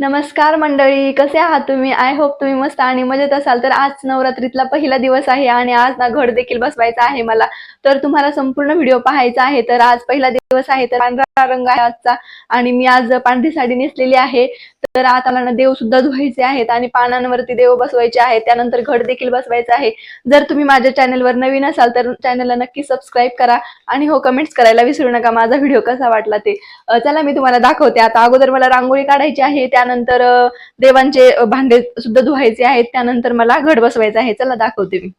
नमस्कार मंडळी कसे आहात तुम्ही? आय होप तुम्ही मस्त आणि मजेत असाल. तर आज नवरात्रीतला पहिला दिवस आहे आणि आज ना घड देखील बसवायचा आहे मला. तर तुम्हाला संपूर्ण व्हिडिओ पाहायचा आहे. तर आज पहिला दिवस आहे. तर पांढरा रंग आहे आजचा आणि मी आज पांढरी साडी नेसलेली आहे. तर आता मला देव सुद्धा धुवायचे आहेत आणि पानांवरती देव बसवायचे आहेत. त्यानंतर घड देखील बसवायचा आहे. जर तुम्ही माझ्या चॅनलवर नवीन असाल तर चॅनलला नक्की सबस्क्राईब करा आणि हो कमेंट्स करायला विसरू नका. माझा व्हिडिओ कसा वाटला ते. चला मी तुम्हाला दाखवते. आता अगोदर मला रांगोळी काढायची आहे. त्या त्यानंतर देवांचे भांडे सुद्धा धुवायचे आहेत. त्यानंतर मला घड बसवायचं आहे. चला दाखवते मी.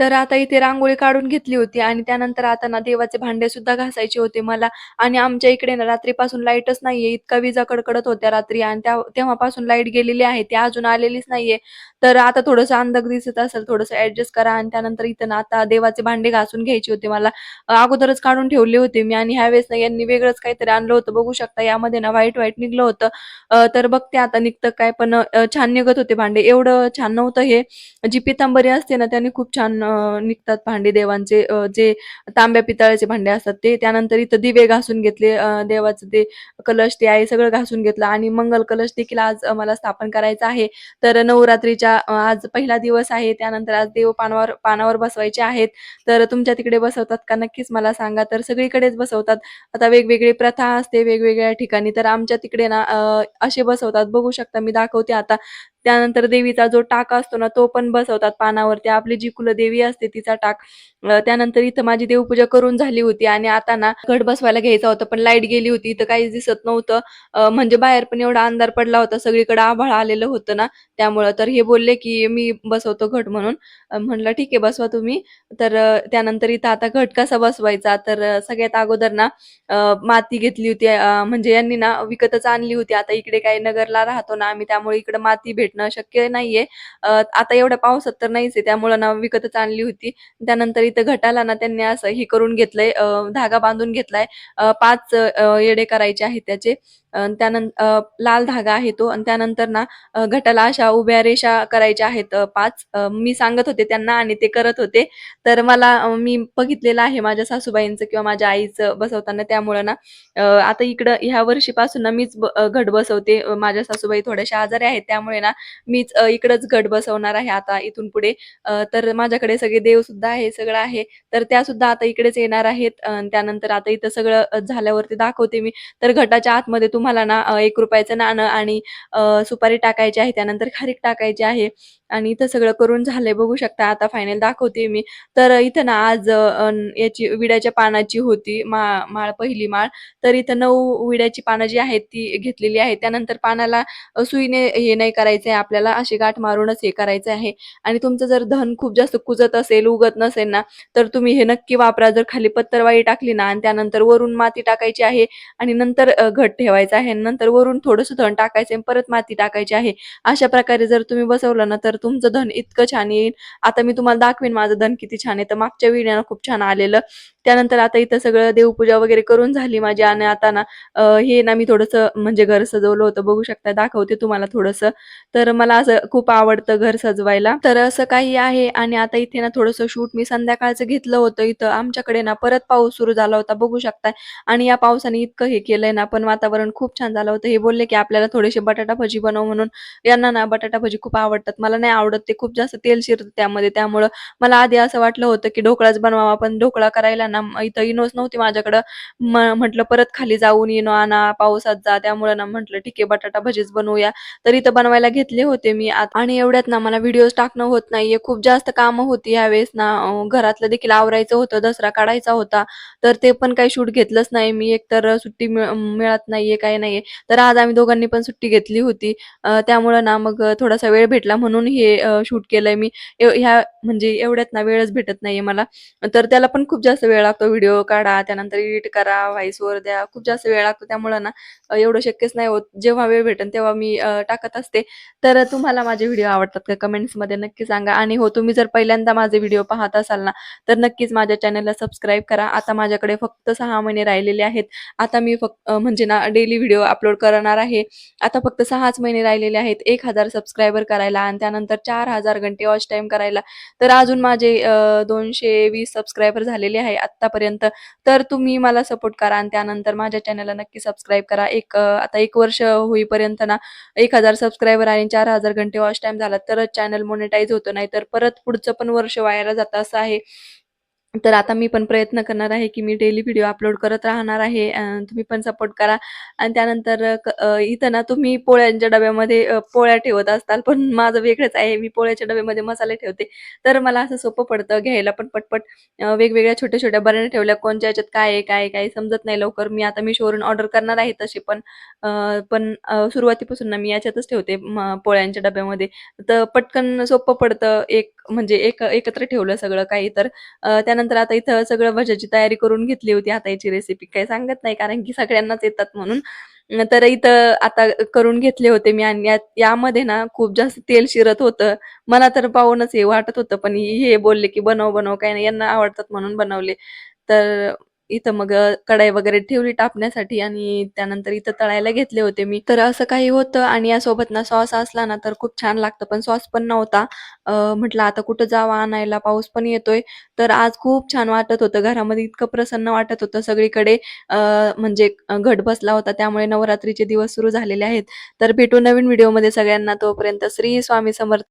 तर आता इथे रांगोळी काढून घेतली होती आणि त्यानंतर आता ना देवाचे भांडे सुद्धा घासायचे होते मला. आणि आमच्या इकडे ना रात्रीपासून लाईटच नाहीये. इतका विजा कडकडत होत्या रात्री आणि त्या तेव्हापासून लाइट गेलेली आहे. ती अजून आलेलीच नाहीये. तर आता थोडंसं अंधक दिसत असेल थोडंसं ऍडजस्ट करा आणि त्यानंतर इथं ना आता देवाचे भांडे घासून घ्यायचे होते मला. अगोदरच काढून ठेवले होते मी आणि ह्यावेळेस ना यांनी वेगळंच काहीतरी आणलं होतं. बघू शकता यामध्ये ना व्हाईट व्हाईट निघलं होतं. अ, तर बघते आता निघतं काय पण छान निघत होते भांडे. एवढं छान नव्हतं हे. जी पितांबरी असते ना त्याने खूप छान निघतात भांडे देवांचे जे तांब्या पितळाचे भांडे असतात ते त्यानंतर इथं दिवे घासून घेतले देवाचं ते कलश ते आहे सगळं घासून घेतलं. आणि मंगल कलश देखील आज मला स्थापन करायचा आहे. तर नवरात्रीच्या आज पहिला दिवस आहे. त्यानंतर आज देव पानावर पानावर बसवायचे आहेत. तर तुमच्या तिकडे बसवतात का? नक्कीच मला सांगा. तर सगळीकडेच बसवतात. आता वेगवेगळी प्रथा असते वेगवेगळ्या ठिकाणी. तर आमच्या तिकडे ना असे बसवतात. बघू शकता मी दाखवते आता. त्यानंतर देवीचा जो टाक असतो ना तो पण बसवतात पानावरती. आपली जी कुलदेवी असते तिचा टाक. त्यानंतर इथं माझी देवपूजा करून झाली होती आणि आता ना घट बसवायला घ्यायचा होता पण लाइट गेली होती. इथं काहीच दिसत नव्हतं. म्हणजे बाहेर पण एवढा अंधार पडला होता सगळीकडे आभाळ आलेलं होतं ना. त्यामुळं तर हे बोलले की मी बसवतो घट म्हणून. म्हणलं ठीक आहे बसवा तुम्ही. तर त्यानंतर इथं आता घट कसा बसवायचा? तर सगळ्यात अगोदर ना माती घेतली होती. म्हणजे यांनी ना विकतच आणली होती. आता इकडे काही नगरला राहतो ना आम्ही त्यामुळे इकडे माती भेट भेटणं शक्य नाहीये. आता एवढ्या पावसात तर नाहीच आहे त्यामुळे ना विकतच आणली होती. त्यानंतर इथं घटाला ना त्यांनी असं हे करून घेतलंय धागा बांधून घेतलाय. पाच येडे करायचे आहेत त्याचे. त्यानंतर लाल धागा आहे तो आणि त्यानंतर ना घटाला अशा उभ्या रेषा करायच्या आहेत पाच. मी सांगत होते त्यांना आणि ते करत होते. तर मला मी बघितलेलं आहे माझ्या सासूबाईंचं किंवा माझ्या आईचं बसवताना त्यामुळं ना आता इकडं ह्या वर्षीपासून ना मीच घट बसवते. माझ्या सासूबाई थोड्याशा आजारी आहेत त्यामुळे ना मीच इकडंच घट बसवणार आहे आता इथून पुढे. तर माझ्याकडे सगळे देव सुद्धा आहे, सगळं आहे. तर त्या सुद्धा आता इकडेच येणार आहेत. त्यानंतर आता इथं सगळं झाल्यावरती दाखवते मी. तर घटाच्या आतमध्ये तुम्हाला ना एक रुपयाचं नाणं आणि सुपारी टाकायची आहे. त्यानंतर खारीक टाकायची आहे आणि इथं सगळं करून झालंय बघू शकता. आता फायनल दाखवते मी. तर इथं ना आज याची विड्याच्या पानाची होती मा माळ पहिली माळ. तर इथं नऊ विड्याची पानं जी आहेत ती घेतलेली आहेत. त्यानंतर पानाला सुईने हे नाही करायचंय आपल्याला अशी गाठ मारूनच हे करायचं आहे आणि तुमचं जर धन खूप जास्त कुजत असेल, उगत नसेल ना, तर तुम्ही हे नक्की वापरा. जर खाली पत्तरवाळी टाकली ना आणि त्यानंतर वरून माती टाकायची आहे आणि नंतर घट ठेवायचा आहे. नंतर वरून थोडंसं धन टाकायचं आणि परत माती टाकायची आहे. अशा प्रकारे जर तुम्ही बसवलं ना, तर तुमचं धन इतकं छान येईल. आता मी तुम्हाला दाखवेन माझं धन किती छान आहे. तर मागच्या व्हिडिओला खूप छान आलेलं. त्यानंतर आता इथं सगळं देवपूजा वगैरे करून झाली माझी आणि आता ना हे ना मी थोडंसं म्हणजे घर सजवलं होतं बघू शकता दाखवते तुम्हाला थोडंसं. तर मला असं खूप आवडतं घर सजवायला. तर असं काही आहे आणि आता इथे ना थोडंसं शूट मी संध्याकाळचं घेतलं होतं इथं आमच्याकडे ना परत पाऊस सुरू झाला होता बघू शकताय आणि या पावसाने इतकं हे केलंय ना पण वातावरण खूप छान झालं होतं. हे बोलले की आपल्याला थोडेसे बटाटा भजी बनव म्हणून. यांना ना बटाटा भजी खूप आवडतात. मला नाही आवडत ते खूप जास्त तेल शिरतं त्यामध्ये त्यामुळं मला आधी असं वाटलं होतं की ढोकळाच बनवावा पण ढोकळा करायला ना इथं इनोच नव्हती माझ्याकडं. म्हटलं परत खाली जाऊन इनो आणा, पावसात जा. त्यामुळे ना म्हटलं ठीक आहे बटाटा भजीच बनवूया. तर इथं बनवायला घेतले होते मी आणि एवढ्यात ना मला व्हिडिओज टाकणं होत नाहीये. खूप जास्त कामं होती यावेळेस ना घरातलं देखील आवरायचं होतं, दसरा काढायचा होता. तर ते पण काही शूट घेतलंच नाही मी. एकतर सुट्टी मिळत नाहीये, काही नाहीये. तर आज आम्ही दोघांनी पण सुट्टी घेतली होती. त्यामुळे त्यामुळं ना मग थोडासा वेळ भेटला म्हणून हे शूट केलंय मी. ह्या म्हणजे एवढ्यात ना वेळच भेटत नाहीये मला. तर त्याला पण खूप जास्त वेळ लागतो. व्हिडिओ काढा, त्यानंतर एडिट करा, व्हॉईस वर द्या. खूप जास्त वेळ लागतो. त्यामुळे ना एवढं शक्यच नाही होत. जेव्हा वेळ भेटेल तेव्हा मी टाकत असते. तर तुम्हाला माझे व्हिडिओ आवडतात का? कमेंट्समध्ये नक्की सांगा आणि हो तुम्ही जर पहिल्यांदा माझे व्हिडिओ पाहत असाल ना, तर नक्कीच माझ्या चॅनलला सबस्क्राईब करा. आता माझ्याकडे फक्त सहा महिने राहिलेले आहेत. आता मी फक्त म्हणजे ना डेली व्हिडिओ अपलोड करणार आहे. आता फक्त सहाच महिने राहिलेले आहेत. एक हजार सबस्क्रायबर करायला आणि त्यानंतर चार हजार घंटे वॉच टाईम करायला. तर अजून माझे दोनशे वीस सबस्क्रायबर झालेले आहे. आतापर्यंत. आत्तापर्यंत तर तुम्ही मला सपोर्ट करा आणि त्यानंतर माझ्या चॅनलला नक्की सबस्क्राईब करा. एक आता एक वर्ष होईपर्यंत ना एक हजार सबस्क्रायबर आणि चार हजार घंटे वॉच टाइम झाला तरच चॅनल मोनिटाईज होतो. नाही तर परत पुढचं पण वर्ष वायाला जातं असं आहे. तर आता मी पण प्रयत्न करणार आहे की मी डेली व्हिडिओ अपलोड करत राहणार आहे. तुम्ही पण सपोर्ट करा. आणि त्यानंतर इथं ना तुम्ही पोळ्यांच्या डब्यामध्ये पोळ्या ठेवत असताल. पण माझं वेगळंच आहे. मी पोळ्याच्या डब्यामध्ये मसाले ठेवते. तर मला असं सोपं पडतं घ्यायला पण पटपट. वेगवेगळ्या छोट्या छोट्या बऱ्याने ठेवल्या. कोणत्या याच्यात काय आहे काय काय समजत नाही लवकर. मी आता मिशोवरून ऑर्डर करणार आहे तसे पण. पण सुरुवातीपासून ना मी याच्यातच ठेवते पोळ्यांच्या डब्यामध्ये. तर पटकन सोपं पडतं. एक म्हणजे एक एकत्र ठेवलं सगळं काही तर. त्यानंतर त्यानंतर आता इथं सगळं भज्याची तयारी करून घेतली होती आता याची रेसिपी काही सांगत नाही कारण की सगळ्यांनाच येतात म्हणून. तर इथं आता करून घेतले होते मी आणि यामध्ये ना खूप जास्त तेल शिरत होतं. मला तर पाहूनच हे वाटत होतं पण हे बोलले की बनव बनव काही नाही यांना आवडतात म्हणून बनवले. तर इथं मग कढाई वगैरे ठेवली टाकण्यासाठी आणि त्यानंतर इथं तळायला घेतले होते मी. तर असं काही होतं आणि यासोबत ना सॉस असला ना तर खूप छान लागतं. पण सॉस पण नव्हता. म्हटलं आता कुठं जावा आणायला पाऊस पण येतोय. तर आज खूप छान वाटत होतं. घरामध्ये इतकं प्रसन्न वाटत होतं सगळीकडे. अ, म्हणजे घट बसला होता. त्यामुळे नवरात्रीचे दिवस सुरू झालेले आहेत. तर भेटू नवीन व्हिडिओमध्ये सगळ्यांना. तोपर्यंत श्री स्वामी समर्थ